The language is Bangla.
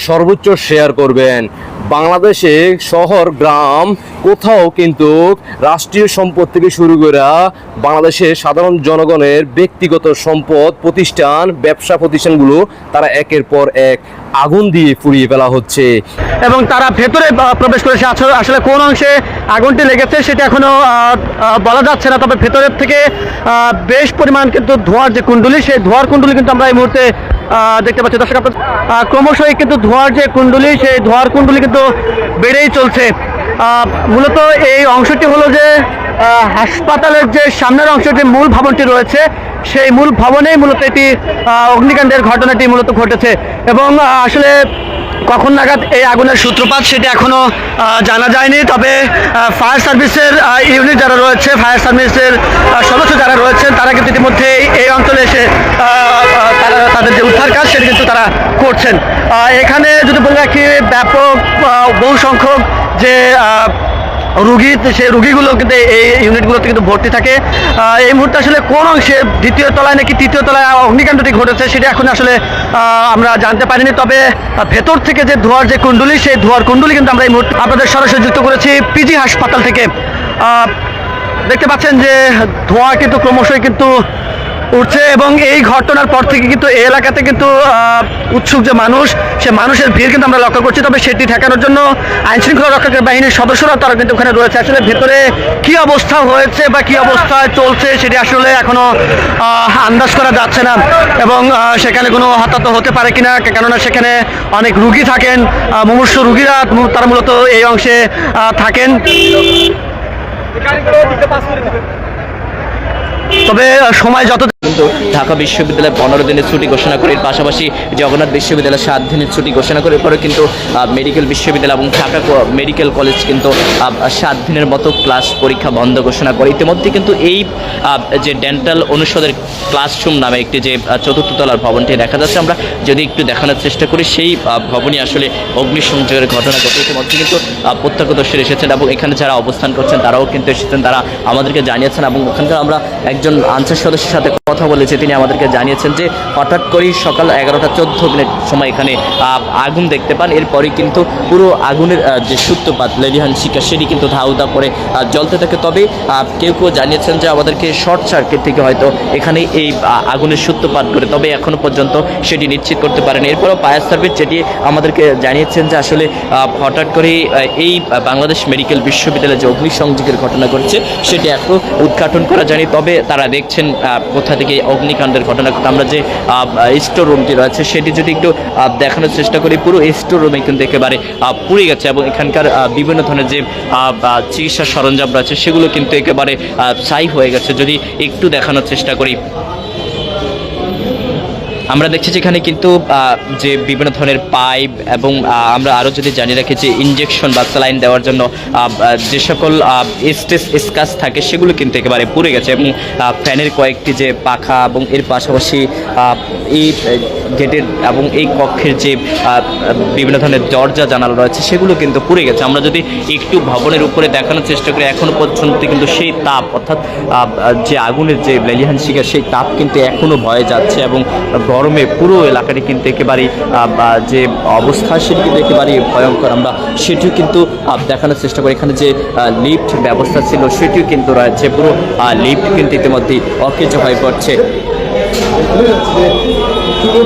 সর্বোচ্চ শেয়ার করবেন। বাংলাদেশে শহর, গ্রাম, কোথাও কিন্তু রাষ্ট্রীয় সম্পদ থেকে শুরু করে বাংলাদেশের সাধারণ জনগণের ব্যক্তিগত সম্পদ, প্রতিষ্ঠান, ব্যবসা প্রতিষ্ঠানগুলো তারা একের পর এক আগুন দিয়ে পুড়িয়ে ফেলা হচ্ছে। এবং তারা ভেতরে প্রবেশ করেছে আসলে- কোন অংশে আগুনটি লেগেছে সেটা এখনও বলা যাচ্ছে না। তবে ভেতরের থেকে বেশ পরিমাণ কিন্তু ধোঁয়ার যে কুণ্ডলি, সেই ধোঁয়ার কুণ্ডলি কিন্তু আমরা এই মুহূর্তে দেখতে পাচ্ছি। দর্শক আপনার ক্রমশই কিন্তু ধোয়ার যে কুণ্ডলি, সেই ধোয়ার কুণ্ডলি কিন্তু বেড়েই চলছে। মূলত এই অংশটি হলো যে হাসপাতালের যে সামনের অংশটি মূল ভবনটি রয়েছে, সেই মূল ভবনেই মূলত এটি অগ্নিকাণ্ডের ঘটনাটি মূলত ঘটেছে। এবং আসলে কখন নাগাদ এই আগুনের সূত্রপাত সেটি এখনও জানা যায়নি। তবে ফায়ার সার্ভিসের ইউনিট যারা রয়েছে, ফায়ার সার্ভিসের সদস্য যারা রয়েছেন, তারা কিন্তু ইতিমধ্যে এই অঞ্চলে এসে তারা তাদের যে উদ্ধার কাজ, সেটি কিন্তু তারা করছেন। এখানে যদি বলে রাখি, ব্যাপক বহু সংখ্যক যে রুগী সেই রুগীগুলো কিন্তু এই ইউনিটগুলোতে কিন্তু ভর্তি থাকে। এই মুহূর্তে আসলে কোন অংশে দ্বিতীয় তলায় নাকি তৃতীয় তলায় অগ্নিকাণ্ডটি ঘটেছে সেটা এখন আসলে আমরা জানতে পারিনি। তবে ভেতর থেকে যে ধোয়ার যে কুণ্ডলি, সেই ধোয়ার কুণ্ডলি কিন্তু আমরা এই মুহূর্তে আপনাদের সরাসরি যুক্ত করেছি পিজি হাসপাতাল থেকে। দেখতে পাচ্ছেন যে ধোঁয়া কিন্তু ক্রমশই কিন্তু উঠছে এবং এই ঘটনার পর থেকে কিন্তু এই এলাকাতে কিন্তু উৎসুক যে মানুষ, সে মানুষের ভিড় কিন্তু আমরা লক্ষ্য করছি। তবে সেটি ঠেকানোর জন্য আইন শৃঙ্খলা রক্ষাকারী বাহিনীর সদস্যরা তারা কিন্তু ওখানে রয়েছে। আসলে ভেতরে কি অবস্থা হয়েছে বা কি অবস্থায় চলছে সেটি আসলে এখনও আন্দাজ করা যাচ্ছে না এবং সেখানে কোনো হতাহত হতে পারে কিনা, কেননা সেখানে অনেক রুগী থাকেন। মুমূর্ষু রুগীরা তারা মূলত এই অংশে থাকেন। তবে সময় যত কিন্তু ঢাকা বিশ্ববিদ্যালয় পনেরো দিনের ছুটি ঘোষণা করে পাশাপাশি জগন্নাথ বিশ্ববিদ্যালয় সাত দিনের ছুটি ঘোষণা করে এরপরে কিন্তু মেডিকেল বিশ্ববিদ্যালয় এবং ঢাকা মেডিকেল কলেজ কিন্তু সাত দিনের মতো ক্লাস পরীক্ষা বন্ধ ঘোষণা করে। ইতিমধ্যে কিন্তু এই যে ডেন্টাল অনুষদের ক্লাসরুম নামে একটি যে চতুর্থ তলার ভবনটি দেখা যাচ্ছে, আমরা যদি একটু দেখানোর চেষ্টা করি, সেই ভবনই আসলে অগ্নিসংযোগের ঘটনা ঘটে ইতিমধ্যে কিন্তু প্রত্যক্ষদর্শী এসেছেন এবং এখানে যারা অবস্থান করছেন, তারাও কিন্তু এসেছেন, তারা আমাদেরকে জানিয়েছেন এবং ওখানকার আমরা একজন আনসার সদস্যের সাথে কথা বলেছি, তিনি আমাদেরকে জানিয়েছেন যে, হঠাৎ করেই সকাল এগারোটা চোদ্দ মিনিট সময় এখানে আগুন দেখতে পান। এরপরে কিন্তু পুরো আগুনের যে সূত্রপাত লেলিহান শিকা সেটি কিন্তু ধাউদা করে জ্বলতে থাকে। তবে কেউ কেউ জানিয়েছেন যে, আমাদেরকে শর্ট সার্কিট থেকে হয়তো এখানে এই আগুনের সূত্রপাত করে তবে এখনও পর্যন্ত সেটি নিশ্চিত করতে পারেন। এরপরও ফায়ার সার্ভিস যেটি আমাদেরকে জানিয়েছেন যে আসলে হঠাৎ করে এই বাংলাদেশ মেডিকেল বিশ্ববিদ্যালয়ে যে অগ্নিসংযোগের ঘটনা ঘটছে, সেটি এখনও উদ্ঘাটন করা যায়নি। তবে তারা দেখছেন কোথা থেকে অগ্নিকাণ্ডের ঘটনা ঘটে। আমরা যে স্টোর রুমটি রয়েছে, সেটি যদি একটু দেখানোর চেষ্টা করি, পুরো স্টোর রুমে কিন্তু একেবারে পুড়ে গেছে এবং এখানকার বিভিন্ন ধরনের যে চিকিৎসা সরঞ্জাম রয়েছে, সেগুলো কিন্তু একেবারে ছাই হয়ে গেছে। যদি একটু দেখানোর চেষ্টা করি। আমরা দেখছি যেখানে কিন্তু যে বিভিন্ন ধরনের পাইপ এবং আমরা আরও যদি জানিয়ে রাখি যে ইঞ্জেকশন বা স্যালাইন দেওয়ার জন্য যে সকল স্টেস স্কাচ থাকে, সেগুলো কিন্তু একেবারে পুড়ে গেছে এবং ফ্যানের কয়েকটি যে পাখা এবং এর পাশাপাশি এই গেটের এবং এই কক্ষের যে বিভিন্ন ধরনের দরজা, জানালা রয়েছে, সেগুলো কিন্তু পুড়ে গেছে। আমরা যদি একটু ভবনের উপরে দেখানোর চেষ্টা করি এখনও পর্যন্ত কিন্তু সেই তাপ, অর্থাৎ যে আগুনের যে লেলিহান শিকার, সেই তাপ কিন্তু এখনও ভয়ে যাচ্ছে এবং গরমে পুরো এলাকাটি কিন্তু একেবারে যে অবস্থা, সেটি কিন্তু একেবারে ভয়ঙ্কর। আমরা সেটিও কিন্তু দেখানোর চেষ্টা করি। এখানে যে লিফট ব্যবস্থা ছিল, সেটিও কিন্তু রয়েছে। পুরো লিফট কিন্তু ইতিমধ্যেই অকেজ হয়ে পড়ছে। शुरू